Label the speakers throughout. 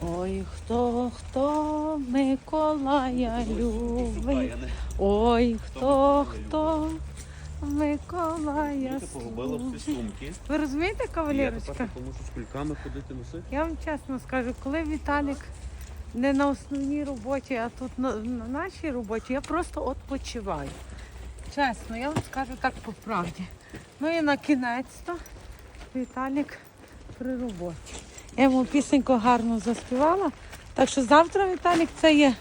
Speaker 1: Ой, хто, хто Миколая любить. Ой, хто, хто Миколая
Speaker 2: погубила всі сумки.
Speaker 1: Ви розумієте, кавалерочка?
Speaker 2: тепер помушу з кульками ходити носити.
Speaker 1: Я вам чесно скажу, коли Віталік не на основній роботі, а тут на, на нашій роботі, я просто відпочиваю. Чесно, я вам скажу так по правді. Ну і на кінець-то Віталік при роботі. Я йому пісеньку гарно заспівала. Так що завтра, Віталік, це є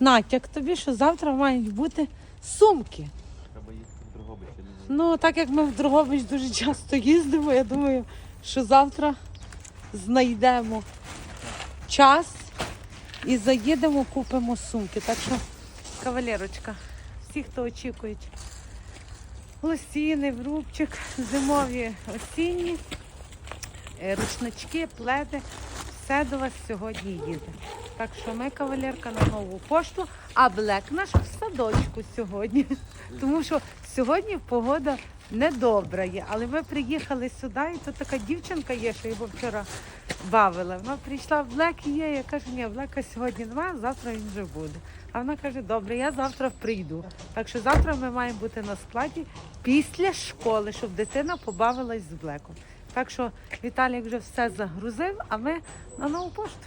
Speaker 1: натяк тобі, що завтра мають бути сумки.
Speaker 2: Треба їхати в Дрогобич.
Speaker 1: Ну, так як ми в Дрогобич дуже часто їздимо, я думаю, що завтра знайдемо час і заїдемо, купимо сумки. Так що, кавалерочка, всі, хто очікують лосіни, врубчик, зимові осінні, рушнички, пледи, все до вас сьогодні їде. Так що ми, кавалерка, на нову пошту, а Блек наш в садочку сьогодні. Тому що сьогодні погода недобра є, але ми приїхали сюди, і тут така дівчинка є, що його вчора бавила. Вона прийшла Блек є. Я кажу, ні, Блека сьогодні немає, завтра він вже буде. А вона каже, добре, я завтра прийду. Так що завтра ми маємо бути на складі після школи, щоб дитина побавилась з Блеком. Так що Віталік вже все загрузив, а ми на нову пошту.